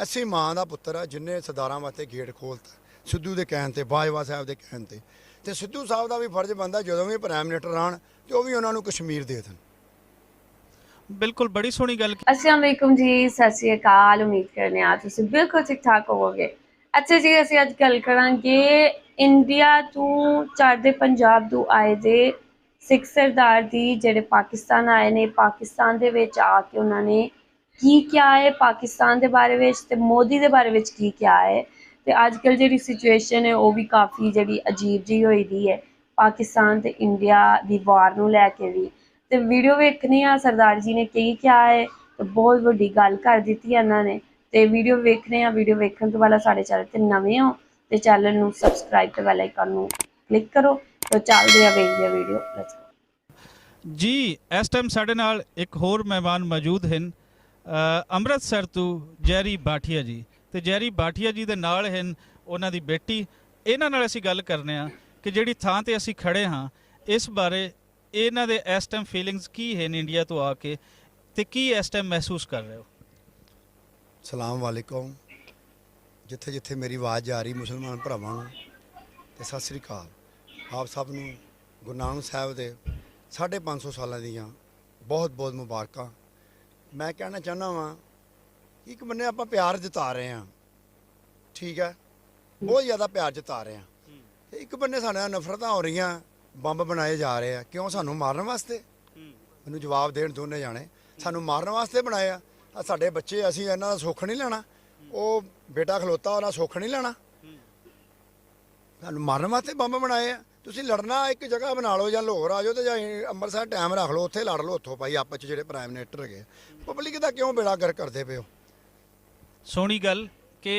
ਐਸੀ ਮਾਂ ਦਾ ਪੁੱਤਰ ਆ ਜਿਨੇ ਸਰਦਾਰਾਂ ਵਾਸਤੇ ਗੇਟ ਖੋਲਤਾ ਸਿੱਧੂ ਦੇ ਕਹਿਣ ਤੇ ਬਾਜਵਾ ਸਾਹਿਬ ਦੇ ਕਹਿਣ ਤੇ। ਤੇ ਸਿੱਧੂ ਸਾਹਿਬ ਦਾ ਵੀ ਫਰਜ਼ ਬਣਦਾ ਜਦੋਂ ਵੀ ਪ੍ਰਾਈਮ ਮਿਨਿਸਟਰ ਆਣ ਤੇ ਉਹ ਵੀ ਉਹਨਾਂ ਨੂੰ ਕਸ਼ਮੀਰ ਦੇ ਦੇਣ। ਬਿਲਕੁਲ ਬੜੀ ਸੋਹਣੀ ਗੱਲ ਅਸਲਾਮ ਵਾਲੇਕੁਮ ਜੀ ਸਤਿ ਸ਼੍ਰੀ ਅਕਾਲ ਉਮੀਦ ਕਰਨੇ ਆ ਤੁਸੀਂ ਬਿਲਕੁਲ ਠੀਕ ਠਾਕ ਹੋਵੋਗੇ। ਅੱਛਾ ਜੀ ਅਸੀਂ ਅੱਜ ਗੱਲ ਕਰਾਂਗੇ ਇੰਡੀਆ ਤੋਂ ਚੜ੍ਹਦੇ ਪੰਜਾਬ ਤੋਂ ਆਏ ਦੇ ਸਿੱਖ ਸਰਦਾਰ ਦੀ ਜਿਹੜੇ ਪਾਕਿਸਤਾਨ ਆਏ ਨੇ ਪਾਕਿਸਤਾਨ ਦੇ ਵਿੱਚ ਆ ਕੇ ਉਹਨਾਂ ਨੇ ਕੀ ਕਿਆ ਹੈ, ਪਾਕਿਸਤਾਨ ਦੇ ਬਾਰੇ ਵਿੱਚ ਤੇ ਮੋਦੀ ਦੇ ਬਾਰੇ ਵਿੱਚ ਕੀ ਕਿਆ ਹੈ? ਤੇ ਅੱਜ ਕੱਲ ਜਿਹੜੀ ਸਿਚੁਏਸ਼ਨ ਹੈ, ਉਹ ਵੀ ਕਾਫੀ ਜਿਹੜੀ ਅਜੀਬ ਜਿਹੀ ਹੋਈ ਦੀ ਹੈ। ਪਾਕਿਸਤਾਨ ਤੇ ਇੰਡੀਆ ਦੀ ਵਾਰ ਨੂੰ ਲੈ ਕੇ ਵੀ। ਤੇ ਵੀਡੀਓ ਵੇਖਣੀ ਆ ਸਰਦਾਰ ਜੀ ਨੇ ਕੀ ਕਿਹਾ ਹੈ ਤੇ ਬਹੁਤ ਵੱਡੀ ਗੱਲ ਕਰ ਦਿੱਤੀ ਹੈ ਇਹਨਾਂ ਨੇ। ਤੇ ਵੀਡੀਓ ਵੇਖਣੇ ਆ ਵੀਡੀਓ ਵੇਖਣ ਤੋਂ ਪਹਿਲਾਂ ਸਾਡੇ ਚੈਨਲ ਤੇ ਨਵੇਂ ਹੋ, ਤੇ ਚੈਨਲ ਨੂੰ ਸਬਸਕ੍ਰਾਈਬ ਤੇ ਬੈਲ ਆਈਕਨ ਨੂੰ ਕਲਿੱਕ ਕਰੋ। ਤੇ ਚੱਲਦੇ ਆ, ਵੇਖਦੇ ਆ ਵੀਡੀਓ ਲੈਟਸ ਜੀ, ਇਸ ਟਾਈਮ ਸਾਡੇ ਨਾਲ ਇੱਕ ਹੋਰ ਮਹਿਮਾਨ ਮੌਜੂਦ ਹਨ। ਅੰਮ੍ਰਿਤਸਰ ਤੋਂ ਜੈਰੀ ਬਾਠੀਆ ਜੀ ਤੇ ਜੈਰੀ ਬਾਠੀਆ ਜੀ ਦੇ ਨਾਲ ਹਨ ਉਹਨਾਂ ਦੀ ਬੇਟੀ। ਇਹਨਾਂ ਨਾਲ ਅਸੀਂ ਗੱਲ ਕਰਨੇ ਆ ਕਿ ਜਿਹੜੀ ਥਾਂ ਤੇ ਅਸੀਂ ਖੜੇ ਹਾਂ, ਇਸ ਬਾਰੇ ਇਹਨਾਂ ਦੇ ਇਸ ਟਾਈਮ ਫੀਲਿੰਗਸ ਕੀ ਹਨ ਇੰਡੀਆ ਤੋਂ ਆ ਕੇ ਤੇ ਕੀ ਇਸ ਟਾਈਮ ਮਹਿਸੂਸ ਕਰ ਰਹੇ ਹੋ? ਸਲਾਮ ਵਾਲੇਕੁਮ। ਜਿੱਥੇ ਜਿੱਥੇ ਮੇਰੀ ਆਵਾਜ਼ ਜਾ ਰਹੀ ਮੁਸਲਮਾਨ ਭਰਾਵਾਂ ਨੂੰ, ਤੇ ਸਤਿ ਸ੍ਰੀ ਅਕਾਲ। ਆਪ ਸਭ ਨੂੰ ਗੁਰੂ ਨਾਨਕ ਸਾਹਿਬ ਦੇ 550 ਸਾਲਾਂ ਦੀਆਂ ਬਹੁਤ ਬਹੁਤ ਮੁਬਾਰਕਾਂ। ਮੈਂ ਕਹਿਣਾ ਚਾਹੁੰਦਾ ਵਾਂ ਕਿ ਇੱਕ ਬੰਨੇ ਆਪਾਂ ਪਿਆਰ ਜਿਤਾ ਰਹੇ ਹਾਂ। ਠੀਕ ਹੈ? ਬਹੁਤ ਜ਼ਿਆਦਾ ਪਿਆਰ ਜਿਤਾ ਰਹੇ ਹਾਂ। ਤੇ ਇੱਕ ਬੰਨੇ ਸਾਡੇ ਨਾਲ ਨਫ਼ਰਤਾਂ ਹੋ ਰਹੀਆਂ, ਬੰਬ ਬਣਾਏ ਜਾ ਰਹੇ ਆ। ਕਿਉਂ? ਸਾਨੂੰ ਮਾਰਨ ਵਾਸਤੇ। ਮੈਨੂੰ ਜਵਾਬ ਦੇਣ ਦੋਨੇ ਜਾਣੇ। ਸਾਨੂੰ ਮਾਰਨ ਵਾਸਤੇ ਬਣਾਏ ਆ। ਸਾਡੇ ਬੱਚੇ, ਅਸੀਂ ਇਹਨਾਂ ਦਾ ਸੁੱਖ ਨਹੀਂ ਲੈਣਾ। ਉਹ ਬੇਟਾ ਖਲੋਤਾ, ਉਹਦਾ ਸੁੱਖ ਨਹੀਂ ਲੈਣਾ। ਸਾਨੂੰ ਮਾਰਨ ਵਾਸਤੇ ਬੰਬ ਬਣਾਏ ਆ। ਤੁਸੀਂ ਲੜਨਾ ਇੱਕ ਜਗ੍ਹਾ ਬਣਾ ਲਓ ਜਾਂ ਲਾਹੌਰ ਆ ਜਾਓ ਤੇ ਜਾਂ ਅੰਮ੍ਰਿਤਸਰ ਟਾਈਮ ਰੱਖ ਲਓ, ਉੱਥੇ ਲੜ ਲਓ ਉੱਥੋਂ ਭਾਈ, ਆਪਸ ਚ ਜਿਹੜੇ ਪ੍ਰਾਈਮ ਮਿਨਿਸਟਰ ਹੈਗੇ ਪਬਲਿਕ ਦਾ ਕਿਉਂ ਬੇੜਾ ਗਰ ਕਰਦੇ ਪਿਓ ਸੋਹਣੀ ਗੱਲ ਕਿ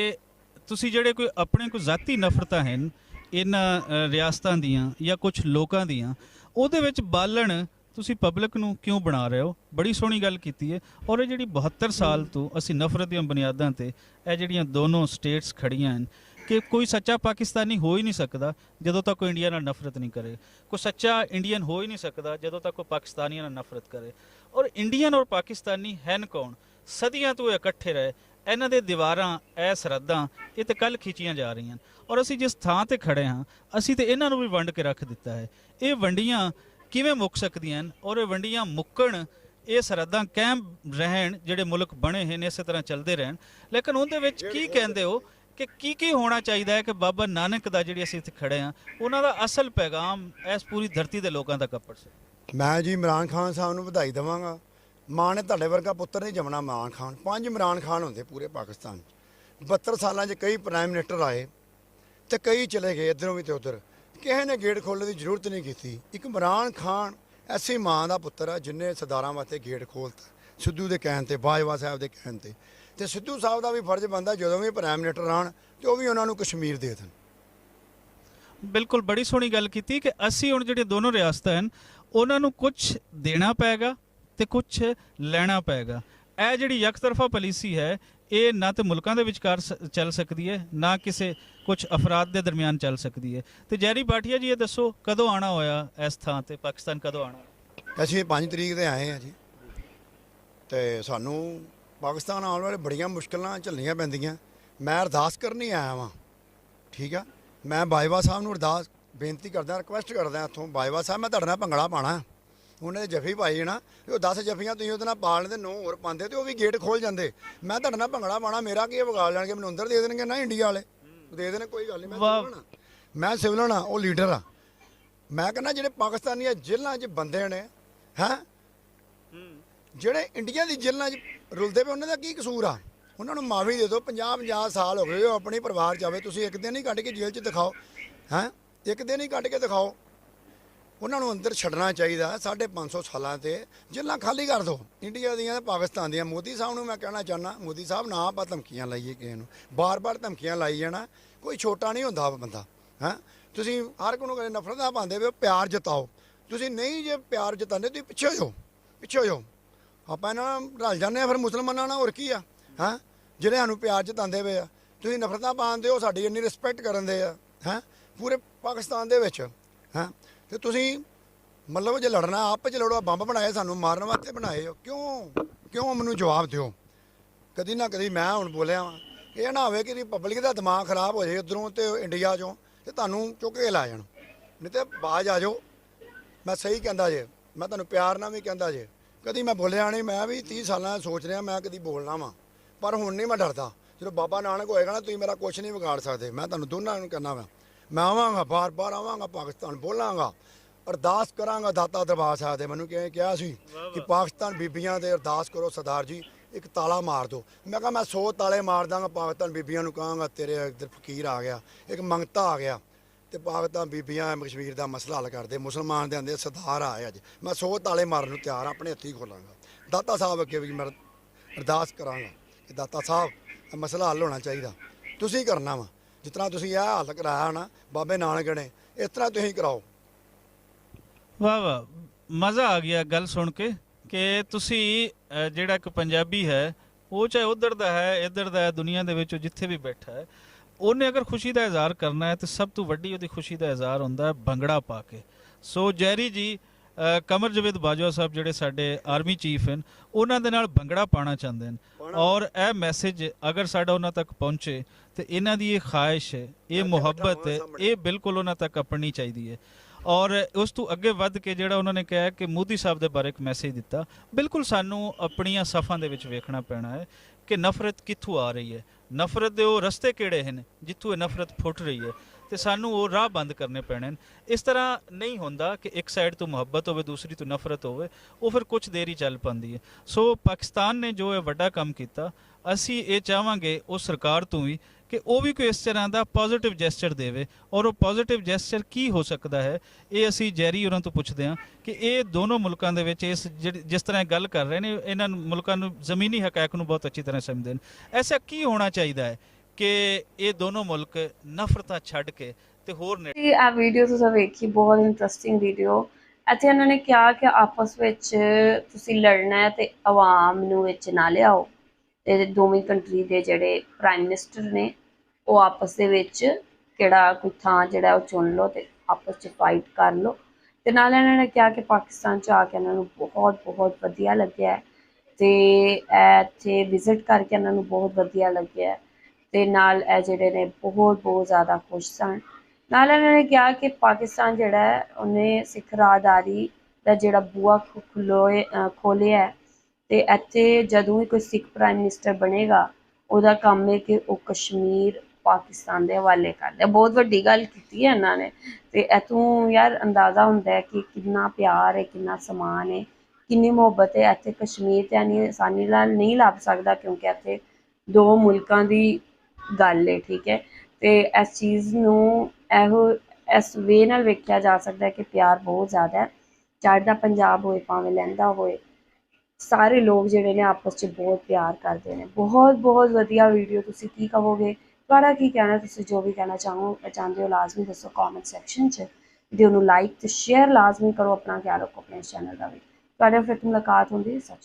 ਤੁਸੀਂ ਜਿਹੜੇ ਕੋਈ ਆਪਣੇ ਕੋਈ ਜ਼ਾਤੀ ਨਫ਼ਰਤਾਂ ਹਨ ਇਹਨਾਂ ਰਿਆਸਤਾਂ ਦੀਆਂ ਜਾਂ ਕੁਝ ਲੋਕਾਂ ਦੀਆਂ, ਉਹਦੇ ਵਿੱਚ ਬਾਲਣ ਤੁਸੀਂ ਪਬਲਿਕ ਨੂੰ ਕਿਉਂ ਬਣਾ ਰਹੇ ਹੋ? ਬੜੀ ਸੋਹਣੀ ਗੱਲ ਕੀਤੀ ਹੈ ਔਰ ਇਹ ਜਿਹੜੀ 72 ਸਾਲ ਤੋਂ ਅਸੀਂ ਨਫ਼ਰਤ ਦੀਆਂ ਬੁਨਿਆਦਾਂ ਤੇ ਇਹ ਜਿਹੜੀਆਂ ਦੋਨੋਂ ਸਟੇਟਸ ਖੜੀਆਂ ਹਨ ਕਿ ਕੋਈ ਸੱਚਾ ਪਾਕਿਸਤਾਨੀ ਹੋ ਹੀ ਨਹੀਂ ਸਕਦਾ ਜਦੋਂ ਤੱਕ ਕੋਈ ਇੰਡੀਆ ਨਾਲ ਨਫ਼ਰਤ ਨਹੀਂ ਕਰੇ। ਕੋਈ ਸੱਚਾ ਇੰਡੀਅਨ ਹੋ ਹੀ ਨਹੀਂ ਸਕਦਾ ਜਦੋਂ ਤੱਕ ਕੋਈ ਪਾਕਿਸਤਾਨੀਆਂ ਨਾਲ ਨਫ਼ਰਤ ਕਰੇ। ਔਰ ਇੰਡੀਅਨ ਔਰ ਪਾਕਿਸਤਾਨੀ ਹਨ ਕੌਣ? ਸਦੀਆਂ ਤੋਂ ਇਕੱਠੇ ਰਹੇ। ਇਹਨਾਂ ਦੇ ਦੀਵਾਰਾਂ ਇਹ ਸਰਹੱਦਾਂ ਇਹ ਤੇ ਕੱਲ ਖਿੱਚੀਆਂ ਜਾ ਰਹੀਆਂ ਔਰ ਅਸੀਂ ਜਿਸ ਥਾਂ ਤੇ ਖੜੇ ਹਾਂ ਅਸੀਂ ਤੇ ਇਹਨਾਂ ਨੂੰ ਵੀ ਵੰਡ ਕੇ ਰੱਖ ਦਿੱਤਾ ਹੈ। ਇਹ ਵੰਡੀਆਂ ਕਿਵੇਂ ਮੁੱਕ ਸਕਦੀਆਂ ਹਨ? ਔਰ ਇਹ ਵੰਡੀਆਂ ਮੁੱਕਣ ਇਹ ਸਰਹੱਦਾਂ ਕਾਇਮ ਰਹਿਣ ਜਿਹੜੇ ਮੁਲਕ ਬਣੇ ਹਨ ਇਸੇ ਤਰ੍ਹਾਂ ਚੱਲਦੇ ਰਹਿਣ। ਲੇਕਿਨ ਉਹਦੇ ਵਿੱਚ ਕੀ ਕਹਿੰਦੇ ਹੋ? ਕਿ ਕੀ ਕੀ ਹੋਣਾ ਚਾਹੀਦਾ ਹੈ ਕਿ ਬਾਬਾ ਨਾਨਕ ਦਾ ਜਿਹੜੀ ਅਸੀਂ ਇੱਥੇ ਖੜੇ ਹਾਂ, ਉਹਨਾਂ ਦਾ ਅਸਲ ਪੈਗਾਮ ਇਸ ਪੂਰੀ ਧਰਤੀ ਦੇ ਲੋਕਾਂ ਤੱਕ ਪਹੁੰਚ ਸਕੇ ਮੈਂ ਜੀ ਇਮਰਾਨ ਖਾਨ ਸਾਹਿਬ ਨੂੰ ਵਧਾਈ ਦੇਵਾਂਗਾ। ਮਾਂ ਨੇ ਤੁਹਾਡੇ ਵਰਗਾ ਪੁੱਤਰ ਨਹੀਂ ਜਮਣਾ ਇਮਰਾਨ ਖਾਨ। ਪੰਜ ਇਮਰਾਨ ਖਾਨ ਹੁੰਦੇ ਪੂਰੇ ਪਾਕਿਸਤਾਨ 'ਚ। 72 ਸਾਲਾਂ 'ਚ ਕਈ ਪ੍ਰਾਈਮ ਮਿਨਿਸਟਰ ਆਏ ਤੇ ਕਈ ਚਲੇ ਗਏ ਇੱਧਰੋਂ ਵੀ ਤੇ ਉੱਧਰ। ਕਿਸੇ ਨੇ ਗੇਟ ਖੋਲਣ ਦੀ ਜ਼ਰੂਰਤ ਨਹੀਂ ਕੀਤੀ। ਇੱਕ ਇਮਰਾਨ ਖਾਨ ਐਸੀ ਮਾਂ ਦਾ ਪੁੱਤਰ ਆ ਜਿਨੇ ਸਰਦਾਰਾਂ ਵਾਸਤੇ ਗੇਟ ਖੋਲਤਾ ਸਿੱਧੂ ਦੇ ਕਹਿਣ ਤੇ, ਬਾਜਵਾ ਸਾਹਿਬ ਦੇ ਕਹਿਣ ਤੇ। ਤੇ ਸਿੱਧੂ ਸਾਹਿਬ ਦਾ ਵੀ ਫਰਜ਼ ਬਣਦਾ ਜਦੋਂ ਵੀ ਪ੍ਰਾਈਮ ਮਿਨਿਸਟਰ ਆਣ ਤੇ ਉਹ ਵੀ ਉਹਨਾਂ ਨੂੰ ਕਸ਼ਮੀਰ ਦੇ ਦੇਣ। ਬਿਲਕੁਲ ਬੜੀ ਸੋਹਣੀ ਗੱਲ ਕੀਤੀ ਕਿ ਅਸੀਂ ਹੁਣ ਜਿਹੜੇ ਦੋਨੋਂ ਰਿਆਸਤਾਂ ਹਨ ਉਹਨਾਂ ਨੂੰ ਕੁਝ ਦੇਣਾ ਪਏਗਾ ਤੇ ਕੁਝ ਲੈਣਾ ਪਏਗਾ। ਇਹ ਜਿਹੜੀ ਇਕਤਰਫਾ ਪਾਲਿਸੀ ਹੈ ਇਹ ਨਾ ਤੇ ਮੁਲਕਾਂ ਦੇ ਵਿਚਕਾਰ ਚੱਲ ਸਕਦੀ ਹੈ ਨਾ ਕਿਸੇ ਕੁਝ ਅਫਰਾਦ ਦੇ ਦਰਮਿਆਨ ਚੱਲ ਸਕਦੀ ਹੈ। ਤੇ ਜੈਰੀ ਬਾਠੀਆ ਜੀ ਇਹ ਦੱਸੋ ਕਦੋਂ ਆਣਾ ਹੋਇਆ ਇਸ ਥਾਂ ਤੇ? ਪਾਕਿਸਤਾਨ ਕਦੋਂ ਆਣਾ ਅਸੀਂ 5 ਤਰੀਕ ਦੇ ਆਏ ਆ ਜੀ। ਤੇ ਸਾਨੂੰ ਪਾਕਿਸਤਾਨ ਆਉਣ ਵਾਲੇ ਬੜੀਆਂ ਮੁਸ਼ਕਲਾਂ ਝੱਲਣੀਆਂ ਪੈਂਦੀਆਂ। ਮੈਂ ਅਰਦਾਸ ਕਰਨੀ ਆਇਆ ਵਾਂ। ਠੀਕ ਆ? ਮੈਂ ਬਾਜਵਾ ਸਾਹਿਬ ਨੂੰ ਅਰਦਾਸ ਬੇਨਤੀ ਕਰਦਾ ਰਿਕੁਐਸਟ ਕਰਦਾ ਇੱਥੋਂ। ਬਾਜਵਾ ਸਾਹਿਬ ਮੈਂ ਤੁਹਾਡੇ ਨਾਲ ਭੰਗੜਾ ਪਾਣਾ ਉਹਨੇ ਜਫੀ ਪਾਈ ਨਾ ਉਹ 10 ਜਫੀਆਂ ਤੁਸੀਂ ਉਹਦੇ ਨਾਲ ਪਾ ਲੈਂਦੇ ਨੌ ਹੋਰ ਪਾਉਂਦੇ ਤੇ ਉਹ ਵੀ ਗੇਟ ਖੋਲ ਜਾਂਦੇ। ਮੈਂ ਤੁਹਾਡੇ ਨਾਲ ਭੰਗੜਾ ਪਾਣਾ ਮੇਰਾ ਕੀ ਵਿਗਾੜ ਲੈਣਗੇ ਮੈਨੂੰ ਅੰਦਰ ਦੇ ਦੇਣਗੇ ਨਾ ਇੰਡੀਆ ਵਾਲੇ। ਦੇ ਦੇਣ ਕੋਈ ਗੱਲ ਨਹੀਂ ਮੈਂ ਆ ਮੈਂ ਸਿਵਲਨ ਆ ਉਹ ਲੀਡਰ ਆ। ਮੈਂ ਕਹਿੰਦਾ ਜਿਹੜੇ ਪਾਕਿਸਤਾਨੀਆਂ ਜੇਲ੍ਹਾਂ 'ਚ ਬੰਦੇ ਨੇ ਹੈਂ। ਜਿਹੜੇ ਇੰਡੀਆ ਦੀ ਜੇਲ੍ਹਾਂ 'ਚ ਰੁਲਦੇ ਪਏ, ਉਹਨਾਂ ਦਾ ਕੀ ਕਸੂਰ ਆ? ਉਹਨਾਂ ਨੂੰ ਮਾਫੀ ਦੇ ਦਿਓ 50 50 ਸਾਲ ਹੋ ਗਏ, ਉਹ ਆਪਣੇ ਪਰਿਵਾਰ ਜਾਵੇ ਤੁਸੀਂ ਇੱਕ ਦਿਨ ਹੀ ਕੱਢ ਕੇ ਜੇਲ੍ਹ 'ਚ ਦਿਖਾਓ, ਹੈਂ? ਇੱਕ ਦਿਨ ਹੀ ਕੱਢ ਕੇ ਦਿਖਾਓ। ਉਹਨਾਂ ਨੂੰ ਅੰਦਰ ਛੱਡਣਾ ਚਾਹੀਦਾ 550 ਸਾਲਾਂ ਤੇ। ਜੇਲ੍ਹਾਂ ਖਾਲੀ ਕਰ ਦਿਓ। ਇੰਡੀਆ ਦੀਆਂ ਤੇ ਪਾਕਿਸਤਾਨ ਦੀਆਂ। ਮੋਦੀ ਸਾਹਿਬ ਨੂੰ ਮੈਂ ਕਹਿਣਾ ਚਾਹੁੰਦਾ, ਮੋਦੀ ਸਾਹਿਬ, ਨਾ ਆਪਾਂ ਧਮਕੀਆਂ ਲਾਈਏ ਕਿਸੇ ਨੂੰ। ਬਾਰ-ਬਾਰ ਧਮਕੀਆਂ ਲਾਈ ਜਾਣਾ, ਕੋਈ ਛੋਟਾ ਨਹੀਂ ਹੁੰਦਾ ਬੰਦਾ, ਹੈਂ? ਤੁਸੀਂ ਹਰ ਕੋਈ ਨੂੰ ਕਦੇ ਨਾ ਪਾਉਂਦੇ ਹੋ, ਪਿਆਰ ਜਤਾਓ। ਤੁਸੀਂ ਨਹੀਂ ਜੇ ਪਿਆਰ ਜਤਾਉਂਦੇ, ਤੁਸੀਂ ਪਿੱਛੇ ਹੋ ਜਾਓ, ਪਿੱਛੇ ਹੋ ਜਾਓ। ਆਪਾਂ ਇਹਨਾਂ ਨਾਲ ਰਲ ਜਾਂਦੇ ਆ ਫਿਰ ਮੁਸਲਮਾਨਾਂ ਨਾਲ ਹੋਰ ਕੀ ਆ, ਹੈਂ? ਜਿਹੜੇ ਸਾਨੂੰ ਪਿਆਰ 'ਚ ਜਤਾਉਂਦੇ ਪਏ ਆ। ਤੁਸੀਂ ਨਫ਼ਰਤਾਂ ਪਾਉਂਦੇ ਹੋ, ਸਾਡੀ ਇੰਨੀ ਰਿਸਪੈਕਟ ਕਰਨ ਦੇ ਆ, ਹੈਂ? ਪੂਰੇ ਪਾਕਿਸਤਾਨ ਦੇ ਵਿੱਚ, ਹੈਂ? ਤੇ ਤੁਸੀਂ ਮਤਲਬ ਜੇ ਲੜਨਾ, ਆਪ ਚ ਲੜੋ ਬੰਬ ਬਣਾਏ ਸਾਨੂੰ, ਮਾਰਨ ਵਾਸਤੇ ਬਣਾਏ ਹੋ। ਕਿਉਂ? ਕਿਉਂ ਮੈਨੂੰ ਜਵਾਬ ਦਿਓ? ਕਦੀ ਨਾ ਕਦੀ ਮੈਂ ਹੁਣ ਬੋਲਿਆ ਵਾਂ ਇਹ ਨਾ ਹੋਵੇ ਕਿ ਪਬਲਿਕ ਦਾ ਦਿਮਾਗ ਖਰਾਬ ਹੋ ਜਾਏ ਉਧਰੋਂ ਤੇ ਇੰਡੀਆ ਚੋਂ, ਤੇ ਤੁਹਾਨੂੰ ਚੁੱਕ ਕੇ ਲਾ ਜਾਣ। ਨਹੀਂ ਤੇ ਬਾਜ ਆ ਜਾਓ। ਮੈਂ ਸਹੀ ਕਹਿੰਦਾ ਜੇ, ਮੈਂ ਤੁਹਾਨੂੰ ਪਿਆਰ ਨਾਲ ਵੀ ਕਹਿੰਦਾ ਜੇ। ਕਦੀ ਮੈਂ ਬੋਲਿਆ ਨਹੀਂ ਮੈਂ ਵੀ 30 ਸਾਲਾਂ ਸੋਚ ਰਿਹਾ ਮੈਂ ਕਦੀ ਬੋਲਣਾ ਵਾਂ। ਪਰ ਹੁਣ ਨਹੀਂ ਮੈਂ ਡਰਦਾ। ਜਦੋਂ ਬਾਬਾ ਨਾਨਕ ਹੋਏਗਾ ਨਾ ਤੁਸੀਂ ਮੇਰਾ ਕੁਝ ਨਹੀਂ ਵਿਗਾੜ ਸਕਦੇ। ਮੈਂ ਤੁਹਾਨੂੰ ਦੋਨਾਂ ਨੂੰ ਕਹਿਣਾ ਵਾ। ਮੈਂ ਆਵਾਂਗਾ ਬਾਰ-ਬਾਰ ਆਵਾਂਗਾ ਪਾਕਿਸਤਾਨ ਬੋਲਾਂਗਾ। ਅਰਦਾਸ ਕਰਾਂਗਾ ਦਾਤਾ ਦਰਬਾਰ ਸਾਹਿਬ ਦੇ। ਮੈਨੂੰ ਕਿਹਾ ਕਿਹਾ ਸੀ ਕਿ ਪਾਕਿਸਤਾਨ ਬੀਬੀਆਂ ਦੇ ਅਰਦਾਸ ਕਰੋ ਸਰਦਾਰ ਜੀ ਇੱਕ ਤਾਲਾ ਮਾਰ ਦਿਓ। ਮੈਂ ਕਿਹਾ ਮੈਂ 100 ਤਾਲੇ ਮਾਰ ਦਾਂਗਾ ਪਾਕਿਸਤਾਨ ਬੀਬੀਆਂ ਨੂੰ ਕਹਾਂਗਾ ਤੇਰੇ ਇੱਧਰ ਫਕੀਰ ਆ ਗਿਆ ਇੱਕ ਮੰਗਤਾ ਆ ਗਿਆ। ਤੇ ਪਾਕਿਸਤਾਨ ਬੀਬੀਆਂ ਕਸ਼ਮੀਰ ਦਾ ਮਸਲਾ ਹੱਲ ਕਰਦੇ ਮੁਸਲਮਾਨ ਦੇ ਆਂਦੇ ਸਰਦਾਰ ਆਏ ਅੱਜ। ਮੈਂ 100 ਤਾਲੇ ਮਾਰਨ ਨੂੰ ਤਿਆਰ ਹਾਂ, ਆਪਣੇ ਹੱਥੀਂ ਖੋਲਾਂਗਾ। ਦਾਤਾ ਸਾਹਿਬ ਅੱਗੇ ਵੀ ਮੈਂ ਅਰਦਾਸ ਕਰਾਂਗਾ ਕਿ ਦਾਤਾ ਸਾਹਿਬ ਮਸਲਾ ਹੱਲ ਹੋਣਾ ਚਾਹੀਦਾ। ਤੁਸੀਂ ਕਰਨਾ ਵਾ। ਜਿਸ ਤਰ੍ਹਾਂ ਤੁਸੀਂ ਇਹ ਹੱਲ ਕਰਾਇਆ ਨਾ ਬਾਬੇ ਨਾਨਕ ਨੇ ਇਸ ਤਰ੍ਹਾਂ ਤੁਸੀਂ ਕਰਾਓ। ਵਾਹ ਵਾਹ। ਮਜ਼ਾ ਆ ਗਿਆ ਗੱਲ ਸੁਣ ਕੇ ਕਿ ਤੁਸੀਂ ਜਿਹੜਾ ਇੱਕ ਪੰਜਾਬੀ ਹੈ ਉਹ ਚਾਹੇ ਉਧਰ ਦਾ ਹੈ ਇੱਧਰ ਦਾ ਹੈ ਦੁਨੀਆ ਦੇ ਵਿੱਚ ਜਿੱਥੇ ਵੀ ਬੈਠਾ ਹੈ ਉਹਨੇ ਅਗਰ ਖੁਸ਼ੀ ਦਾ ਇਜ਼ਹਾਰ ਕਰਨਾ ਹੈ ਤੇ ਸਭ ਤੋਂ ਵੱਡੀ ਉਹਦੀ ਖੁਸ਼ੀ ਦਾ ਇਜ਼ਹਾਰ ਹੁੰਦਾ ਹੈ ਭੰਗੜਾ ਪਾ ਕੇ। ਸੋ ਜੈਰੀ ਜੀ ਕਮਰ ਜਵੇਦ ਬਾਜਵਾ ਸਾਹਿਬ ਜਿਹੜੇ ਸਾਡੇ ਆਰਮੀ ਚੀਫ ਹਨ ਉਹਨਾਂ ਦੇ ਨਾਲ ਭੰਗੜਾ ਪਾਣਾ ਚਾਹੁੰਦੇ ਹਨ। ਔਰ ਇਹ ਮੈਸੇਜ ਅਗਰ ਸਾਡਾ ਉਹਨਾਂ ਤੱਕ ਪਹੁੰਚੇ ਤੇ ਇਹਨਾਂ ਦੀ ਇਹ ਖਾਹਿਸ਼ ਹੈ ਇਹ ਮੁਹੱਬਤ ਹੈ ਇਹ ਬਿਲਕੁਲ ਉਹਨਾਂ ਤੱਕ ਆਪਣੀ ਚਾਹੀਦੀ ਹੈ। ਔਰ ਉਸ ਤੋਂ ਅੱਗੇ ਵੱਧ ਕੇ ਜਿਹੜਾ ਉਹਨਾਂ ਨੇ ਕਿਹਾ ਕਿ ਮੋਦੀ ਸਾਹਿਬ ਦੇ ਬਾਰੇ ਇੱਕ ਮੈਸੇਜ ਦਿੱਤਾ ਬਿਲਕੁਲ ਸਾਨੂੰ ਆਪਣੀਆਂ ਸਫਾਂ ਦੇ ਵਿੱਚ ਵੇਖਣਾ ਪੈਣਾ ਹੈ ਕਿ ਨਫ਼ਰਤ ਕਿੱਥੋਂ ਆ ਰਹੀ ਹੈ। ਨਫ਼ਰਤ ਦੇ ਉਹ ਰਸਤੇ ਕਿਹੜੇ ਹਨ, ਜਿੱਥੋਂ ਇਹ ਨਫ਼ਰਤ ਫੁੱਟ ਰਹੀ ਹੈ? ਤੇ ਸਾਨੂੰ ਉਹ ਰਾਹ ਬੰਦ ਕਰਨੇ ਪੈਣੇ ਨੇ ਇਸ ਤਰ੍ਹਾਂ ਨਹੀਂ ਹੁੰਦਾ ਕਿ ਇੱਕ ਸਾਈਡ ਤੋਂ ਮੁਹੱਬਤ ਹੋਵੇ, ਦੂਸਰੀ ਤੋਂ ਨਫ਼ਰਤ ਹੋਵੇ, ਉਹ ਫਿਰ ਕੁਝ ਦੇਰ ਹੀ ਚੱਲ ਪੰਦੀ ਹੈ। ਸੋ ਪਾਕਿਸਤਾਨ ਨੇ ਜੋ ਇਹ ਵੱਡਾ ਕੰਮ ਕੀਤਾ, ਅਸੀਂ ਇਹ ਚਾਹਾਂਗੇ ਉਹ ਸਰਕਾਰ ਤੋਂ ਵੀ ਕਿ ਉਹ ਵੀ ਕੋਈ ਇਸ ਤਰ੍ਹਾਂ ਦਾ ਪੋਜ਼ਿਟਿਵ ਜੈਸਚਰ ਦੇਵੇ। ਔਰ ਉਹ ਪੋਜ਼ਿਟਿਵ ਜੈਸਚਰ ਕੀ ਹੋ ਸਕਦਾ ਹੈ? ਇਹ ਅਸੀਂ ਜੈਰੀ ਉਹਨਾਂ ਤੋਂ ਪੁੱਛਦੇ ਹਾਂ ਕਿ ਇਹ ਦੋਨੋਂ ਮੁਲਕਾਂ ਦੇ ਵਿੱਚ ਇਸ ਜਿਸ ਤਰ੍ਹਾਂ ਗੱਲ ਕਰ ਰਹੇ ਨੇ, ਇਹਨਾਂ ਮੁਲਕਾਂ ਨੂੰ, ਜ਼ਮੀਨੀ ਹਕਾਇਕ ਨੂੰ ਬਹੁਤ ਅੱਛੀ ਤਰ੍ਹਾਂ ਸਮਝਦੇ ਨੇ। ਐਸਾ ਕੀ ਹੋਣਾ ਚਾਹੀਦਾ ਹੈ ਕਿ ਇਹ ਦੋਨੋਂ ਮੁਲਕ ਨਫ਼ਰਤਾਂ ਛੱਡ ਕੇ ਤੇ ਹੋਰ ਨੇ ਆ ਵੀਡੀਓ ਤੁਸੀਂ ਵੇਖੀ, ਬਹੁਤ ਇੰਟਰਸਟਿੰਗ ਵੀਡੀਓ ਇੱਥੇ ਉਹਨਾਂ ਨੇ ਕਿਹਾ ਕਿ ਆਪਸ ਵਿੱਚ ਤੁਸੀਂ ਲੜਨਾ ਹੈ ਤੇ ਆਵਾਮ ਨੂੰ ਵਿੱਚ ਨਾ ਲਿਆਓ। ਤੇ ਦੋਵੇਂ ਕੰਟਰੀ ਦੇ ਜਿਹੜੇ ਪ੍ਰਾਈਮ ਮਿਨਿਸਟਰ ਨੇ ਉਹ ਆਪਸ ਦੇ ਵਿੱਚ ਕਿਹੜਾ ਕੋਈ ਥਾਂ ਜਿਹੜਾ ਉਹ ਚੁਣ ਲਓ ਤੇ ਆਪਸ 'ਚ ਫਾਈਟ ਕਰ ਲਓ। ਤੇ ਨਾਲ ਇਹਨਾਂ ਨੇ ਕਿਹਾ ਕਿ ਪਾਕਿਸਤਾਨ 'ਚ ਆ ਕੇ ਇਹਨਾਂ ਨੂੰ ਬਹੁਤ ਬਹੁਤ ਵਧੀਆ ਲੱਗਿਆ ਹੈ। ਤੇ ਇਹ ਇੱਥੇ ਵਿਜ਼ਿਟ ਕਰਕੇ ਇਹਨਾਂ ਨੂੰ ਬਹੁਤ ਵਧੀਆ ਲੱਗਿਆ ਹੈ। ਤੇ ਨਾਲ ਇਹ ਜਿਹੜੇ ਨੇ ਬਹੁਤ ਬਹੁਤ ਜ਼ਿਆਦਾ ਖੁਸ਼ ਸਨ। ਨਾਲ ਇਹਨਾਂ ਨੇ ਕਿਹਾ ਕਿ ਪਾਕਿਸਤਾਨ ਜਿਹੜਾ ਹੈ ਉਹਨੇ ਸਿੱਖ ਰਾਹਦਾਰੀ ਦਾ ਜਿਹੜਾ ਬੂਆ ਖੁ- ਖੁੱਲੋਏ ਅ, ਖੋਲ੍ਹਿਆ ਹੈ। ਤੇ ਇੱਥੇ ਜਦੋਂ ਵੀ ਕੋਈ ਸਿੱਖ ਪ੍ਰਾਈਮ ਮਿਨਿਸਟਰ ਬਣੇਗਾ ਉਹਦਾ ਕੰਮ ਹੈ ਕਿ ਉਹ ਕਸ਼ਮੀਰ ਪਾਕਿਸਤਾਨ ਦੇ ਹਵਾਲੇ ਕਰ ਦੇ ਬਹੁਤ ਵੱਡੀ ਗੱਲ ਕੀਤੀ ਹੈ ਇਹਨਾਂ ਨੇ। ਤੇ ਇਤੋਂ ਯਾਰ ਅੰਦਾਜ਼ਾ ਹੁੰਦਾ ਹੈ ਕਿ ਕਿੰਨਾ ਪਿਆਰ ਹੈ, ਕਿੰਨਾ ਸਮਾਨ ਹੈ, ਕਿੰਨੀ ਮੁਹੱਬਤ ਹੈ। ਇੱਥੇ ਕਸ਼ਮੀਰ ਤੇ ਨਹੀਂ ਆਸਾਨੀ ਨਾਲ ਨਹੀਂ ਲੱਭ ਸਕਦਾ ਕਿਉਂਕਿ ਇੱਥੇ ਦੋ ਮੁਲਕਾਂ ਦੀ ਗੱਲ ਹੈ, ਠੀਕ ਹੈ। ਤੇ ਇਸ ਚੀਜ਼ ਨੂੰ ਇਹੋ, ਇਸ ਵੇ ਨਾਲ ਵੇਖਿਆ ਜਾ ਸਕਦਾ ਹੈ ਕਿ ਪਿਆਰ ਬਹੁਤ ਜ਼ਿਆਦਾ ਹੈ। ਚੜ੍ਹਦਾ ਪੰਜਾਬ ਹੋਏ, ਭਾਵੇਂ ਲਹਿੰਦਾ ਹੋਏ, ਸਾਰੇ ਲੋਕ ਜਿਹੜੇ ਨੇ ਆਪਸ 'ਚ ਬਹੁਤ ਪਿਆਰ ਕਰਦੇ ਨੇ। ਬਹੁਤ ਬਹੁਤ ਵਧੀਆ ਵੀਡੀਓ ਤੁਸੀਂ ਕੀ ਕਹੋਗੇ? ਤੁਹਾਡਾ ਕੀ ਕਹਿਣਾ ਤੁਸੀਂ ਜੋ ਵੀ ਕਹਿਣਾ ਚਾਹੋ, ਚਾਹੁੰਦੇ ਹੋ ਲਾਜ਼ਮੀ ਦੱਸੋ ਕਮੈਂਟ ਸੈਕਸ਼ਨ 'ਚ। ਵੀਡੀਓ ਨੂੰ ਲਾਈਕ ਤੇ ਸ਼ੇਅਰ ਲਾਜ਼ਮੀ ਕਰੋ, ਆਪਣਾ ਖਿਆਲ ਰੱਖੋ ਆਪਣੇ ਚੈਨਲ ਦਾ ਵੀ। ਤੁਹਾਡੇ ਫਿਰ ਤੋਂ ਮੁਲਾਕਾਤ ਹੁੰਦੀ ਹੈ। ਸੱਚ